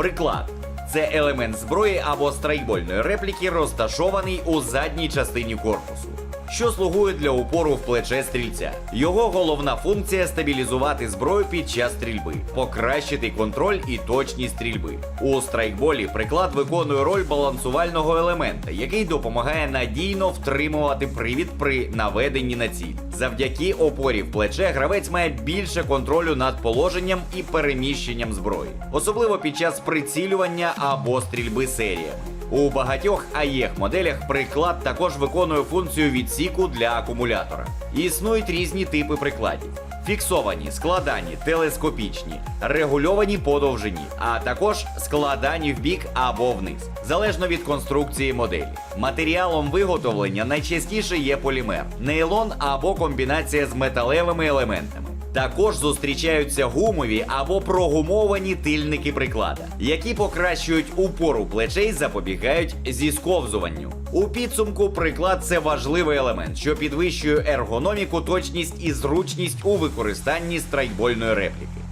Приклад. Це елемент зброї або страйкбольної репліки, розташований у задній частині корпусу, що слугує для упору в плече стрільця. Його головна функція стабілізувати зброю під час стрільби, покращити контроль і точність стрільби. У страйкболі приклад виконує роль балансувального елемента, який допомагає надійно втримувати привід при наведенні на ціль. Завдяки опорі в плече гравець має більше контролю над положенням і переміщенням зброї, особливо під час прицілювання або стрільби серіями. У багатьох АЄХ моделях приклад також виконує функцію відсіку для акумулятора. Існують різні типи прикладів. Фіксовані, складані, телескопічні, регульовані по довжині, а також складані в бік або вниз, залежно від конструкції моделі. Матеріалом виготовлення найчастіше є полімер, нейлон або комбінація з металевими елементами. Також зустрічаються гумові або прогумовані тильники приклада, які покращують упору плечей, запобігають зісковзуванню. У підсумку приклад це важливий елемент, що підвищує ергономіку, точність і зручність у використанні страйкбольної репліки.